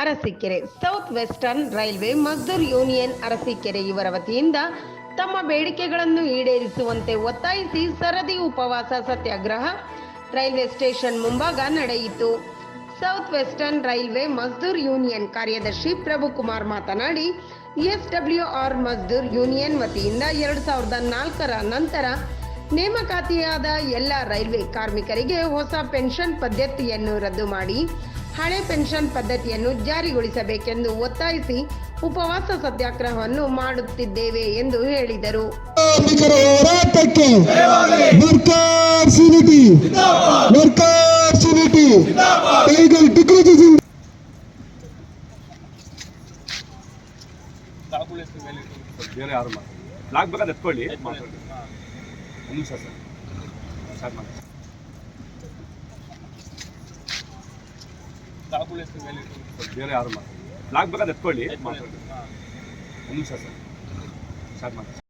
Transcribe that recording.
Arsikere south western railway Mazdoor union Arsikere ಇವರ ವತಿಯಿಂದ ತಮ್ಮ ಬೇಡಿಕೆಗಳನ್ನು ಈಡೇರಿಸುವಂತೆ ಒತ್ತಾಯಿಸಿ ಸರದಿ ಉಪವಾಸ ಸತ್ಯಾಗ್ರಹ ರೈಲ್ವೆ ಸ್ಟೇಷನ್ ಮುಂಭಾಗ ನಡೆಯಿತು. South western railway Mazdoor union ಕಾರ್ಯದರ್ಶಿ ಪ್ರಭುಕುಮಾರ್ ಮಾತನಾಡಿ, ಎಸ್ಡಬ್ಲ್ಯೂಆರ್ ಮಜ್ದೂರ್ ಯೂನಿಯನ್ ವತಿಯಿಂದ ಎರಡು ಸಾವಿರದ ನಾಲ್ಕರ ನಂತರ ನೇಮಕಾತಿಯಾದ ಎಲ್ಲ ರೈಲ್ವೆ ಕಾರ್ಮಿಕರಿಗೆ ಹೊಸ ಪೆನ್ಷನ್ ಪದ್ಧತಿಯನ್ನು ರದ್ದು ಮಾಡಿ ಹಳೆ ಪೆನ್ಷನ್ ಪದ್ಧತಿಯನ್ನು ಜಾರಿಗೊಳಿಸಬೇಕೆಂದು ಒತ್ತಾಯಿಸಿ ಉಪವಾಸ ಸತ್ಯಾಗ್ರಹವನ್ನು ಮಾಡುತ್ತಿದ್ದೇವೆ ಎಂದು ಹೇಳಿದರು. ಹೋರಾಟಕ್ಕೆ ಬೇರೆ ಯಾರು ಬೇಕಾದ ಎತ್ಕೊಳ್ಳಿ ಮಾತಾಡಿ ಒಂದು ಸರ್. ಸ್ಟಾರ್ಟ್ ಮಾಡಿ ಬೇರೆ ಯಾರು ಮಾತಾಡಿ ಲಾಗ್ ಬೇಕಾದ್ರೆ ಎತ್ಕೊಳ್ಳಿ. ಮಾತಾಡಿ ಒಂದು ನಿಮಿಷ ಸರ್. ಸ್ಟಾರ್ಟ್ ಮಾಡಿ